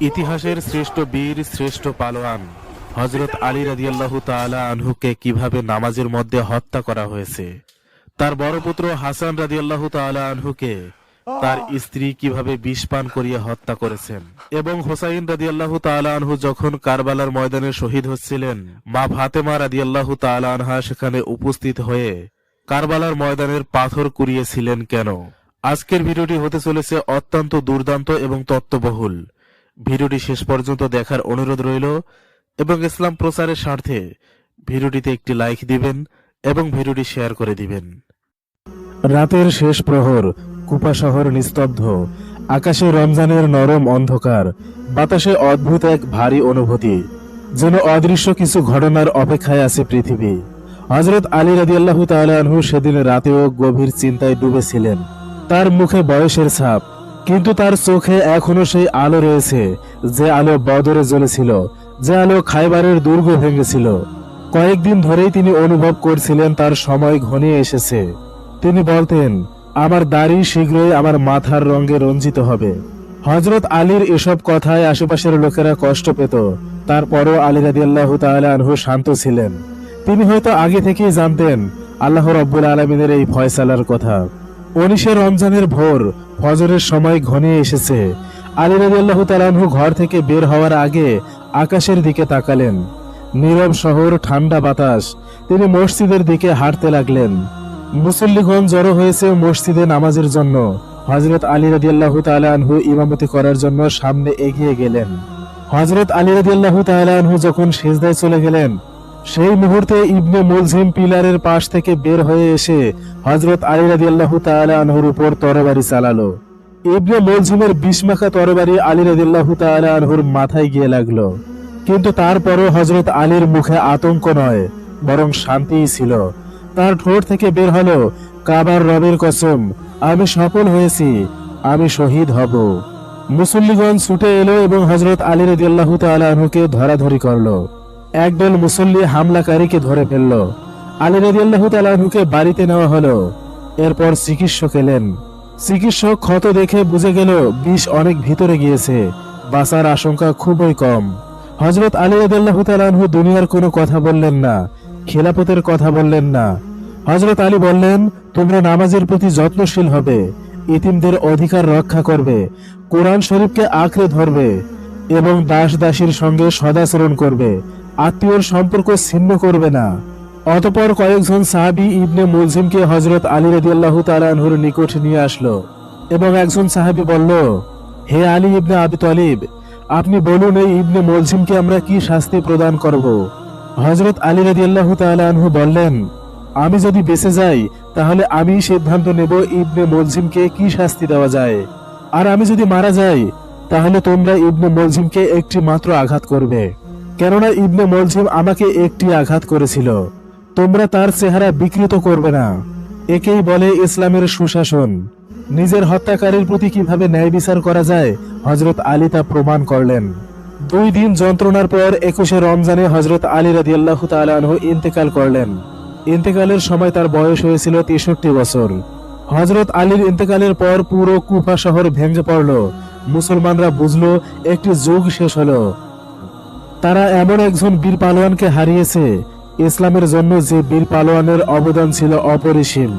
ইতিহাসের শ্রেষ্ঠ বীর, শ্রেষ্ঠ পালোয়ান। হজরত আলী রাদিয়াল্লাহু তাআলা আনহুকে কীভাবে নামাজের মধ্যে হত্যা করা হয়েছে? তার বড় পুত্র হাসান রাদিয়াল্লাহু তাআলা আনহুকে তার স্ত্রী কীভাবে বিষ পান করিয়ে হত্যা করেছেন? এবং হোসাইন রাদিয়াল্লাহু তাআলা আনহু যখন কারবালার ময়দানে শহীদ হচ্ছিলেন, মা ফাতেমা রাদিয়াল্লাহু তাআলা আনহা সেখানে উপস্থিত হয়ে কারবালার ময়দানের পাথর কুড়িয়েছিলেন কেন? আজকের ভিডিওটি হতে চলেছে অত্যন্ত দুর্দান্ত এবং তত্ত্ববহুল। ভিডিওটি শেষ পর্যন্ত দেখার অনুরোধ রইল এবং ইসলাম প্রচারের স্বার্থে ভিডিওটিতে একটি লাইক দিবেন এবং ভিডিওটি শেয়ার করে দিবেন। রাতের শেষ প্রহর কুপা শহর নিস্তব্ধ। আকাশে রমজানের নরম অন্ধকার। বাতাসে অদ্ভুত এক ভারী অনুভূতি। যেন অদৃশ্য কিছু ঘটনার অপেক্ষায় আছে পৃথিবী। হজরত আলী রাদিয়াল্লাহু তাআলা আনহু সেদিন রাতেও গভীর চিন্তায় ডুবেছিলেন। তার মুখে বয়সের ছাপ। কিন্তু তার চোখে এখনও সেই আলো রয়েছে, যে আলো বদরে জ্বলেছিল যে আলো খাইবারের দুর্গ ভেঙেছিল। কয়েকদিন ধরেই তিনি অনুভব করছিলেন তার সময় ঘনিয়ে এসেছে। তিনি বলতেন, আমার দাড়ি শীঘ্রই আমার মাথার রঙে রঞ্জিত হবে। হজরত আলীর এসব কথায় আশেপাশের লোকেরা কষ্ট পেত। তারপরও আলী রাদিয়াল্লাহু তাআলা আনহু শান্ত ছিলেন। তিনি হয়তো আগে থেকেই জানতেন, আল্লাহ রব্বুল আলমিনের এই ফয়সালার কথা। উনিশে রমজানের ভোর ফজরের সময় ঘনিয়ে এসেছে। আলী রাদিয়াল্লাহু তাআলাহু ঘর থেকে বের হওয়ার আগে আকাশের দিকে তাকালেন। নীরব শহর, ঠান্ডা বাতাস, তিনি মসজিদের দিকে হাঁটতে লাগলেন। মুসল্লিগণ জড়ো হয়েছে মসজিদে নামাজের জন্য। হজরত আলী রাদিয়াল্লাহু তাআলা আনহু ইমামতি করার জন্য সামনে এগিয়ে গেলেন। হজরত আলী রাদিয়াল্লাহু তাআলা আনহু যখন সেজদায় চলে গেলেন সেই মুহূর্তে ইবনে মুলজিম পিলারের পাশ থেকে বের হয়ে এসে হজরত আলী রাদিয়াল্লাহু তাআলা আনহুর উপর তরবারি চালালো। ইবনে মুলজিমের বিশমাখা তরবারি আলী রাদিয়াল্লাহু তাআলা আনহুর মাথায় গিয়ে লাগল। কিন্তু তারপরও হজরত আলীর মুখে আতঙ্ক নয়, বরং শান্তিই ছিল। তার ঠোঁট থেকে বের হলো কাবার রবের কসম, আমি সফল হয়েছি, আমি শহীদ হব। মুসল্লিগণ ছুটে এলো এবং হজরত আলী রাদিয়াল্লাহু তাআলা আনহুকে ধরাধরি করল। একদল মুসল্লি হামলাকারীকে ধরে ফেলল। আলী রাদিয়াল্লাহু তাআলা বাড়িতে নেওয়া হলো। এরপর চিকিৎসক এলেন। চিকিৎসক ক্ষত দেখে বুঝে গেল, বিষ অনেক ভিতরে গিয়েছে। বাঁচার আশঙ্কা খুবই কম। হজরত আলী রাদিয়াল্লাহু তাআলা দুনিয়ার কোনো কথা বললেন না খেলাপতের কথা বললেন না। হজরত আলী বললেন, তোমরা নামাজের প্রতি যত্নশীল হবে, ইতিমদের অধিকার রক্ষা করবে, কোরআন শরীফকে আঁকড়ে ধরবে এবং দাস দাসীর সঙ্গে সদাচরণ করবে। আত্মীয়র সম্পর্ক ছিন্ন করবে না। অতপর কয়েকজন সাহাবী ইবনে মুলজিমকে হজরত আলী রাদিয়াল্লাহু তাআলা আনহুর নিকট নিয়ে আসলো এবং একজন সাহাবী বলল, হে আলী ইবনে আবি তালিব, আপনি বলুন এই ইবনে মুলজিমকে আমরা কি শাস্তি প্রদান করব? হজরত আলী রাদিয়াল্লাহু তাআলা আনহু বললেন, আমি যদি বেঁচে যাই, তাহলে আমি সিদ্ধান্ত নেব ইবনে মুলজিমকে কি শাস্তি দেওয়া যায়। আর আমি যদি মারা যাই, তাহলে তোমরা ইবনে মুলজিমকে একটি মাত্র আঘাত করবে। কেননা ইবনে মুলজিম আমাকে একটি আঘাত করেছিল। তোমরা তার চেহারা বিকৃত করবে না। একেই বলে ইসলামের সুশাসন। নিজের হত্যাকারীর প্রতি কীভাবে ন্যায় বিচার করা যায় হজরত আলী তা প্রমাণ করলেন। দুই দিন যন্ত্রণার পর একুশে রমজানে হজরত আলী রাদিয়াল্লাহু তাআলা আনহু ইন্তেকাল করলেন। ইন্তেকালের সময় তার বয়স হয়েছিল তেষট্টি বছর। হজরত আলীর ইন্তেকালের পর পুরো কুফা শহর ভেঙে পড়ল। মুসলমানরা বুঝলো, একটি যুগ শেষ হলো। তারা এমন একজন বীর পালোয়ানকে হারিয়েছে, ইসলামের জন্য যে বীর পালোয়ানের অবদান ছিল অপরিসীম।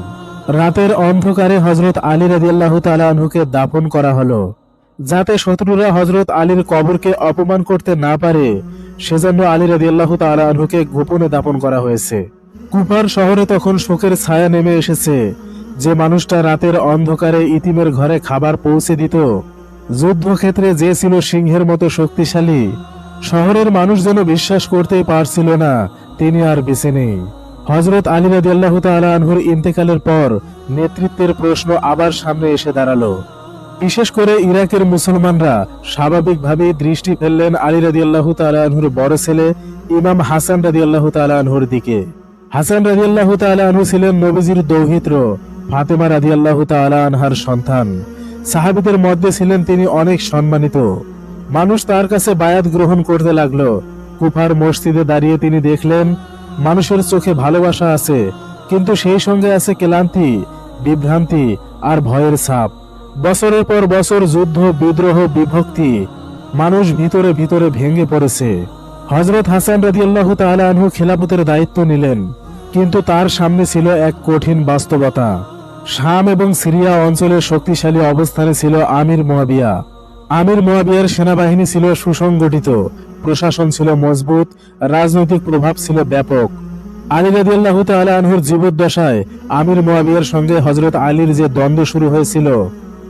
রাতের অন্ধকারে হজরত আলী রাদিয়াল্লাহু তাআলা আনহুকে দাফন করা হলো, যাতে শত্রুরা হজরত আলীর কবরকে অপমান করতে না পারে, সেজন্য আলী রাদিয়াল্লাহু তাআলা গোপনে দাপন করা হয়েছে। কুফার শহরে তখন শোকের ছায়া নেমে এসেছে, যে মানুষটা রাতের অন্ধকারে ইতিমের ঘরে খাবার পৌঁছে দিত। যুদ্ধক্ষেত্রে যে ছিল সিংহের মতো শক্তিশালী শহরের মানুষ যেন বিশ্বাস করতেই পারছিল না, তিনি আর বেঁচে নেই। হজরত আলী রাদিয়াল্লাহু তাআলা আনহুর ইন্তেকালের পর নেতৃত্বের প্রশ্ন আবার সামনে এসে দাঁড়াল। বিশেষ করে ইরাকের মুসলমানরা স্বাভাবিকভাবে দৃষ্টি ফেললেন আলী রাদিয়াল্লাহু তাআলা আনহুর বড় ছেলে ইমাম হাসান রাদিয়াল্লাহু তাআলা আনহুর দিকে। হাসান রাদিয়াল্লাহু তাআলা আনহু ছিলেন নবীজির দৌহিত্র, ফাতেমা রাদিয়াল্লাহু তাআলা আনহার সন্তান। সাহাবীদের মধ্যে ছিলেন তিনি অনেক সম্মানিত। মানুষ তার কাছে বায়াত গ্রহণ করতে লাগল। কুফার মসজিদে দাঁড়িয়ে তিনি দেখলেন, মানুষের চোখে ভালোবাসা আছে, কিন্তু সেই সঙ্গে আছে ক্লান্তি, বিভ্রান্তি আর ভয়ের ছাপ। বছরের পর বছর যুদ্ধ, বিদ্রোহ, বিভক্তি মানুষ ভিতরে ভিতরে ভেঙে পড়েছে। হজরত হাসান রাদিয়াল্লাহু তাআলা আনহু খেলাফতের দায়িত্ব নিলেন, কিন্তু তার সামনে ছিল এক কঠিন বাস্তবতা। শাম এবং সিরিয়া অঞ্চলের শক্তিশালী অবস্থানে ছিল আমির মোয়াবিয়া। আমির মোয়াবিয়ার সেনাবাহিনী ছিল সুসংগঠিত। প্রশাসন ছিল মজবুত, রাজনৈতিক প্রভাব ছিল ব্যাপক। আলী রাদিয়াল্লাহু তাআলা আনহুর জীবদ্দশায় আমির মোয়াবিয়ার সঙ্গে হজরত আলীর যে দ্বন্দ্ব শুরু হয়েছিল,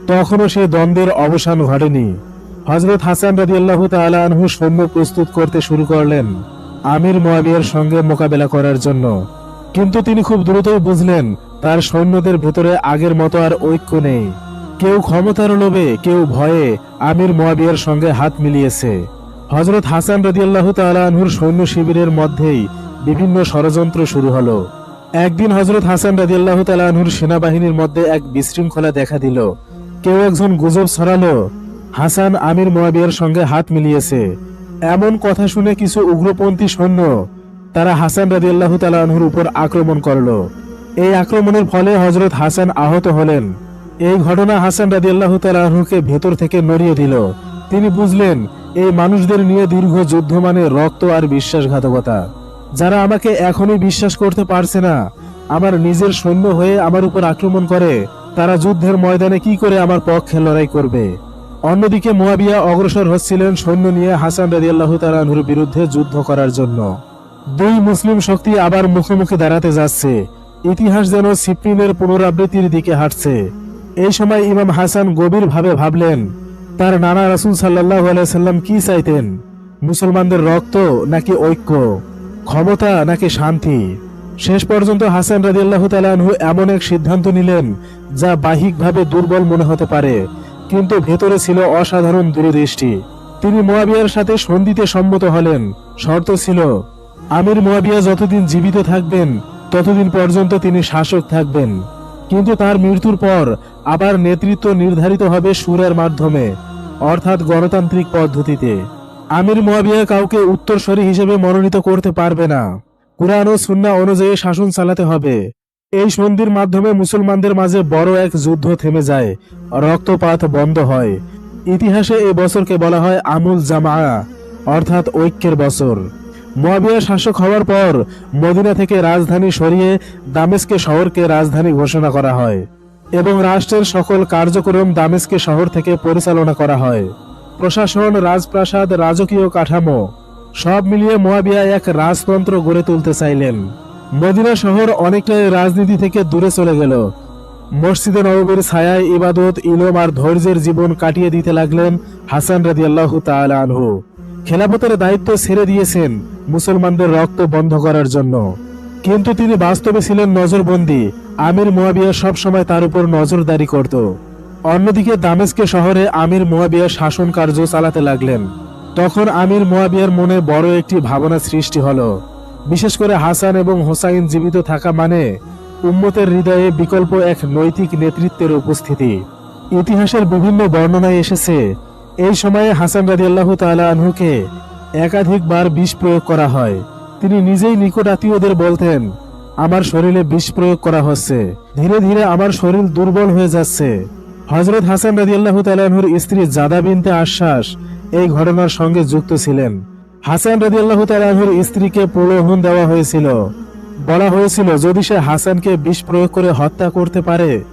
তখনও সে দ্বন্দ্বের অবসান ঘটেনি। হজরত হাসান রাদিয়াল্লাহু তাআলা আনহু সৈন্য প্রস্তুত করতে শুরু করলেন আমির মোয়াবিয়ার সঙ্গে মোকাবেলা করার জন্য। কিন্তু তিনি খুব দ্রুতই বুঝলেন, তার সৈন্যদের ভেতরে আগের মতো আর ঐক্য নেই। কেউ ক্ষমতার লোভে, কেউ ভয়ে আমির মোয়াবিয়ার সঙ্গে হাত মিলিয়েছে। হজরত হাসান রাদিয়াল্লাহু তাআলা আনহুর সৈন্য শিবিরের মধ্যেই বিভিন্ন ষড়যন্ত্র শুরু হলো। একদিন হজরত হাসান রাদিয়াল্লাহু তাআলা আনহুর সেনাবাহিনীর মধ্যে এক বিশৃঙ্খলা দেখা দিল। কেউ একজন গুজব ছড়ালো। হাসান আমির মোয়াবিয়ার সঙ্গে হাত মিলিয়েছে। এমন কথা শুনে কিছু উগ্রপন্থী সৈন্য তারা হাসান রাদিয়াল্লাহু তাআলা আনহুর উপর আক্রমণ করল। এই আক্রমণের ফলে হজরত হাসান আহত হলেন। এই ঘটনা হাসান রাদিয়াল্লাহু তাআলা আনহুকে ভেতর থেকে নড়িয়ে দিল। তিনি বুঝলেন, এই মানুষদের নিয়ে দীর্ঘ যুদ্ধ মানে রক্ত আর বিশ্বাসঘাতকতা। যারা আমাকে এখনই বিশ্বাস করতে পারছে না, আমার নিজের সৈন্য হয়ে আমার উপর আক্রমণ করে, তারা যুদ্ধের ময়দানে কি করে আমার পক্ষে লড়াই করবে? অন্যদিকে মোয়াবিয়া অগ্রসর হচ্ছিলেন সৈন্য নিয়ে হাসান রাদিয়াল্লাহু তাআলা আনহুর বিরুদ্ধে যুদ্ধ করার জন্য। দুই মুসলিম শক্তি আবার মুখোমুখি দাঁড়াতে যাচ্ছে। ইতিহাস যেন সিপ্রিনের পুনরাবৃত্তির দিকে হাঁটছে। এই সময় ইমাম হাসান গভীরভাবে ভাবলেন, তার নানা রাসূল সাল্লাল্লাহু আলাইহি সাল্লাম কি চাইতেন? মুসলমানদের রক্ত নাকি ঐক্য? ক্ষমতা নাকি শান্তি? শেষ পর্যন্ত হাসান রাদিয়াল্লাহু তাআলা আনহু এমন এক সিদ্ধান্ত নিলেন, যা বাহ্যিকভাবে দুর্বল মনে হতে পারে, কিন্তু ভেতরে ছিল অসাধারণ দূরদৃষ্টি। তিনি মোয়াবিয়ার সাথে সন্ধিতে সম্মত হলেন। শর্ত ছিল, আমির মোয়াবিয়া যতদিন জীবিত থাকবেন, ততদিন পর্যন্ত তিনি শাসক থাকবেন। কিন্তু তার মৃত্যুর পর আবার নেতৃত্ব নির্ধারিত হবে সুরের মাধ্যমে, অর্থাৎ গণতান্ত্রিক পদ্ধতিতে। আমির মোয়াবিয়া কাউকে উত্তরসরী হিসেবে মনোনীত করতে পারবে না। কুরআন ও সুন্না অনুযায়ী শাসন চালাতে হবে। এই সন্ধির মাধ্যমে মুসলমানদের মাঝে বড় এক যুদ্ধ থেমে যায়, রক্তপাত বন্ধ হয়। ইতিহাসে এই বছরকে বলা হয় আমুল জামা অর্থাৎ ঐক্যের বছর। মোয়াবিয়া শাসক হওয়ার পর মদিনা থেকে রাজধানী সরিয়ে দামেস্কে শহরকে রাজধানী ঘোষণা করা হয় এবং রাষ্ট্রের সকল কার্যক্রম দামেস্কে শহর থেকে পরিচালনা করা হয়। প্রশাসন, রাজপ্রাসাদ, রাজকীয় কাঠামো সব মিলিয়ে মোয়াবিয়া এক রাজতন্ত্র গড়ে তুলতে চাইলেন। মদিনা শহর অনেকটাই রাজনীতি থেকে দূরে চলে গেল। মসজিদে নবীর ছায়ায় ইবাদত, ইলম আর ধৈর্যের জীবন কাটিয়ে দিতে লাগলেন হাসান রাদিয়াল্লাহু তাআলা আনহু। খেলাফতের দায়িত্ব ছেড়ে দিয়েছেন মুসলমানদের রক্ত বন্ধ করার জন্য। কিন্তু তিনি বাস্তবে ছিলেন নজরবন্দি। আমির মোয়াবিয়া সবসময় তার উপর নজরদারি করত। অন্যদিকে দামেস্কে শহরে আমির মোয়াবিয়া শাসন কার্য চালাতে লাগলেন। তখন আমির মোয়াবিয়ার মনে বড় একটি ভাবনা সৃষ্টি হলো। বিশেষ করে হাসান এবং হোসাইন জীবিত থাকা মানে উম্মতের হৃদয়ে বিকল্প এক নৈতিক নেতৃত্বের উপস্থিতি। ইতিহাসের বিভিন্ন বর্ণনায় এসেছে এই সময়ে হাসান রাদিয়াল্লাহু তাআলা আনহুকে একাধিকবার বিষ প্রয়োগ করা হয়। তিনি নিজেই নিকট আত্মীয়দের বলতেন, আমার শরীরে বিষ প্রয়োগ করা হচ্ছে। ধীরে ধীরে আমার শরীর দুর্বল হয়ে যাচ্ছে। হজরত হাসান রাদিয়াল্লাহু তাআলা আনহুর স্ত্রী জাদা বিনতে আশ্বাস এই ঘটনার সঙ্গে যুক্ত ছিলেন। হাসান রাদিয়াল্লাহু তাআলা আনহুর স্ত্রীকে প্রলোভন দেওয়া হয়েছিল। বলা হয়েছিল, যদি সে হাসানকে বিষ প্রয়োগ করে হত্যা করতে পারে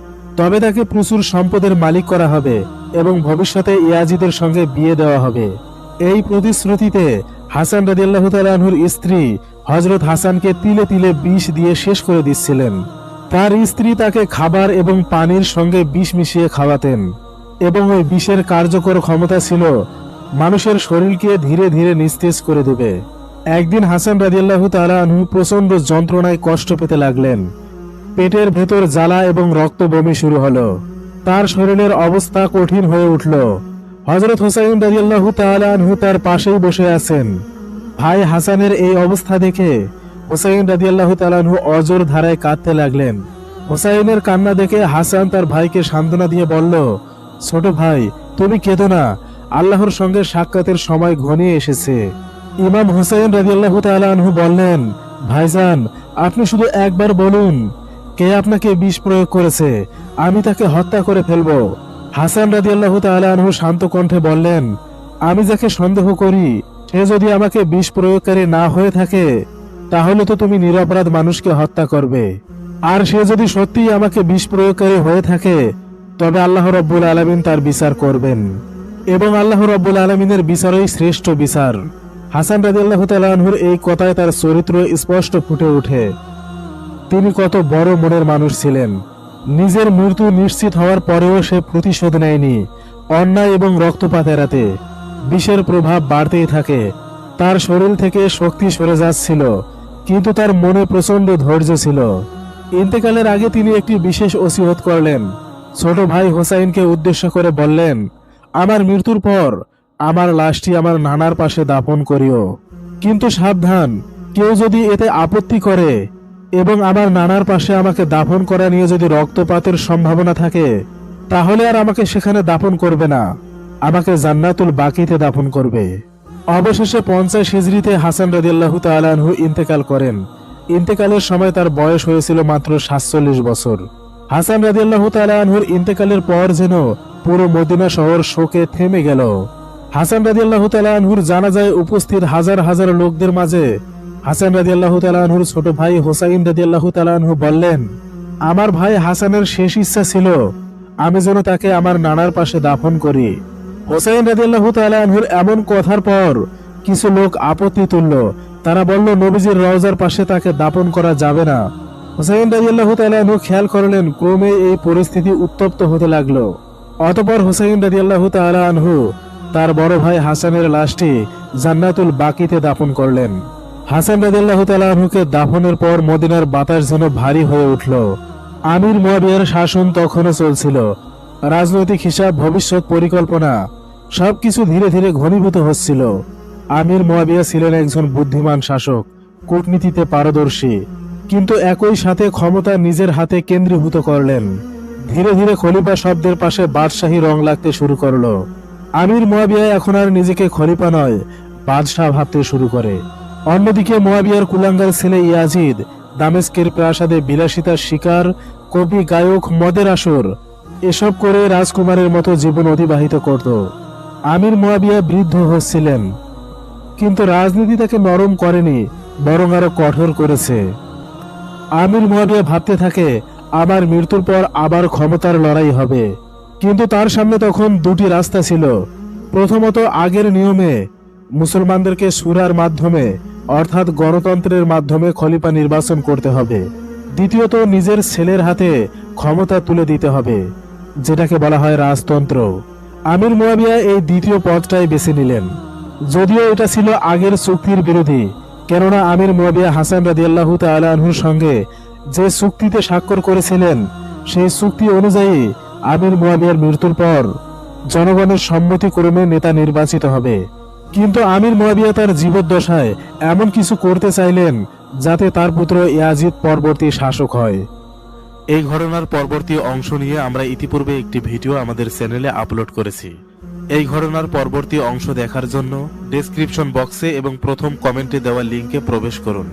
তবে তাকে প্রচুর সম্পদের মালিক করা হবে এবং ভবিষ্যতে ইয়াজিদের সঙ্গে বিয়ে দেওয়া হবে। এই প্রতিশ্রুতিতে হাসান আনহুর স্ত্রী হজরত হাসানকে তিলে তিলে বিষ দিয়ে শেষ করে দিচ্ছিলেন। তার স্ত্রী তাকে খাবার এবং পানির সঙ্গে বিষ মিশিয়ে খাওয়াতেন এবং ওই বিষের কার্যকর ক্ষমতা ছিল মানুষের শরীরকে ধীরে ধীরে নিস্তেজ করে দেবে। একদিন হাসান রাদিয়াল্লাহু তাআলা আনহু প্রচণ্ড যন্ত্রণায় কষ্ট পেতে লাগলেন। পেটের ভেতর জ্বালা এবং রক্ত বমি শুরু হলো। তার শরীরের অবস্থা কঠিন হয়ে উঠল। হজরত হোসাইন তাআলা তার পাশেই বসে আছেন। ভাই হাসানের এই অবস্থা দেখে হোসাইন রাদিয়াল্লাহু তাআলা আনহু অজর ধারায় কাঁদতে লাগলেন। হোসাইনের কান্না দেখে হাসান তার ভাইকে সান্ত্বনা দিয়ে বলল, ছোট ভাই, তুমি কেঁদো না। আল্লাহর সঙ্গে সাক্ষাতের সময় ঘনিয়ে এসেছে। ইমাম হোসেন রাদিয়াল্লাহু তাআলা আনহু বললেন, ভাইজান, আপনি শুধু একবার বলুন কে আপনাকে বিষ প্রয়োগ করেছে? আমি তাকে হত্যা করে ফেলব। হাসান রাদিয়াল্লাহু তাআলা আনহু শান্ত কণ্ঠে বললেন, আমি যাকে সন্দেহ করি, সে যদি আমাকে বিষ প্রয়োগকারী না হয়ে থাকে, তাহলে তো তুমি নিরপরাধ মানুষকে হত্যা করবে। আর সে যদি সত্যিই আমাকে বিষ প্রয়োগকারী হয়ে থাকে, তবে আল্লাহ রব্বুল আলমিন তার বিচার করবেন। এবং আল্লাহ রব্বুল আলমিনের বিচারই শ্রেষ্ঠ বিচার। হাসান রাজি আল্লাহ তালাহুর এই কথায় তার চরিত্র স্পষ্ট ফুটে ওঠে। তিনি কত বড় মনের মানুষ ছিলেন। নিজের মৃত্যু নিশ্চিত হওয়ার পরেও সে প্রতিশোধ নেয়নি। অন্যায় এবং রক্তপাত এড়াতে। বিষের প্রভাব বাড়তেই থাকে। তার শরীর থেকে শক্তি সরে যাচ্ছিল, কিন্তু তার মনে প্রচণ্ড ধৈর্য ছিল। ইন্তেকালের আগে তিনি একটি বিশেষ ওসিয়ত করলেন। ছোট ভাই হোসাইনকে উদ্দেশ্য করে বললেন, আমার মৃত্যুর পর আমার লাশটি আমার নানার পাশে দাপন করিও। কিন্তু সাবধান, কেউ যদি এতে আপত্তি করে এবং আমার নানার পাশে আমাকে দাফন করা নিয়ে যদি রক্তপাতের সম্ভাবনা থাকে, তাহলে আর আমাকে সেখানে দাফন করবে না। আমাকে জান্নাতুল বাকিতে দাফন করবে। অবশেষে পঞ্চাশ হিজড়িতে হাসান রাদিয়াল্লাহু তাআলাহু ইন্তেকাল করেন। ইন্তেকালের সময় তার বয়স হয়েছিল মাত্র সাতচল্লিশ বছর। হাসান রাদিয়াল্লাহু তাআলাহুর ইন্তেকালের পর যেন পুরো মদিনা শহর শোকে থেমে গেল। হাসান রাদিয়াল্লাহু তাআলাহুর জানাজায় উপস্থিত হাজার হাজার লোকদের মাঝে হাসান রাদিয়াল্লাহু তাআলাহুর ছোট ভাই হোসাইন রাদিয়াল্লাহু তাআলাহু বললেন, আমার ভাই হাসানের শেষ ইচ্ছা ছিল, আমি যেন তাকে আমার নানার পাশে দাফন করি। হোসাইন রাদিয়াল্লাহু তাআলাহুর এমন কথার পর কিছু লোক আপত্তি তুলল। তারা বলল, নবীজির রওজার পাশে তাকে দাপন করা যাবে না। হোসাইন রাদিয়াল্লাহু তাআলাহু খেয়াল করলেন, ক্রমে এই পরিস্থিতি উত্তপ্ত হতে লাগল। অতপর হোসাইন রাদিয়াল্লাহু তাআলা আনহু তার বড় ভাই হাসানের লাশটি জান্নাতুল বাকিতে দাফন করলেন। হাসান রাদিয়াল্লাহু তাআলা আনহুকে দাফনের পর মদিনার বাতাস যেন ভারী হয়ে উঠল। আমির মুয়াবিয়ার শাসন তখনও চলছিল। রাজনৈতিক হিসাব, ভবিষ্যৎ পরিকল্পনা সবকিছু ধীরে ধীরে ঘনীভূত হচ্ছিল। আমির মুয়াবিয়া ছিলেন একজন বুদ্ধিমান শাসক, কূটনীতিতে পারদর্শী, কিন্তু একই সাথে ক্ষমতা নিজের হাতে কেন্দ্রীভূত করলেন। ধীরে ধীরে খলিফা শব্দের পাশে বাদশাহী রং লাগতে শুরু করল। আমির মুয়াবিয়া এখন আর নিজেকে খলিফা নয়, বাদশাহ ভাবতে শুরু করে। অন্যদিকে মুয়াবিয়ার কুলাঙ্গার ছেলে ইয়াজিদ, দামেস্কের প্রাসাদে বিলাসিতার শিকার, কবি গায়ক মদের আসর, এসব করে রাজকুমারের মতো জীবন অতিবাহিত করত। আমির মুয়াবিয়া বৃদ্ধ হচ্ছিলেন, কিন্তু রাজনীতি তাকে নরম করেনি, বরং আরও কঠোর করেছে। আমির মুয়াবিয়া ভাবতে থাকে, আমার মৃত্যুর পর আবার ক্ষমতার লড়াই হবে। কিন্তু তার সামনে তখন দুটি রাস্তা ছিল। প্রথমত আগের নিয়মে মুসলমানদেরকে সুরার মাধ্যমে অর্থাৎ গণতন্ত্রের মাধ্যমে খলিফা নির্বাচন করতে হবে। দ্বিতীয়ত, নিজের ছেলের হাতে ক্ষমতা তুলে দিতে হবে, যেটাকে বলা হয় রাজতন্ত্র। আমির মুয়াবিয়া এই দ্বিতীয় পথটাই বেছে নিলেন। যদিও এটা ছিল আগের চুক্তির বিরোধী, কেননা আমির মুয়াবিয়া হাসান রাদিয়াল্লাহু তাআলা আনহুর সঙ্গে যে চুক্তিতে স্বাক্ষর করেছিলেন, সেই চুক্তি অনুযায়ী আমির মুয়াবিয়ার মৃত্যুর পর জনগণের সম্মতিক্রমে নেতা নির্বাচিত হবে। কিন্তু আমির মাবিয়া তার জীবদ্দশায় এমন কিছু করতে চাইলেন যাতে তার পুত্র ইয়াজিদ পরবর্তী শাসক হয়। এই ঘটনার পরবর্তী অংশ নিয়ে আমরা ইতিপূর্বে একটি ভিডিও আমাদের চ্যানেলে আপলোড করেছি। এই ঘটনার পরবর্তী অংশ দেখার জন্য ডেসক্রিপশন বক্সে এবং প্রথম কমেন্টে দেওয়া লিঙ্কে প্রবেশ করুন।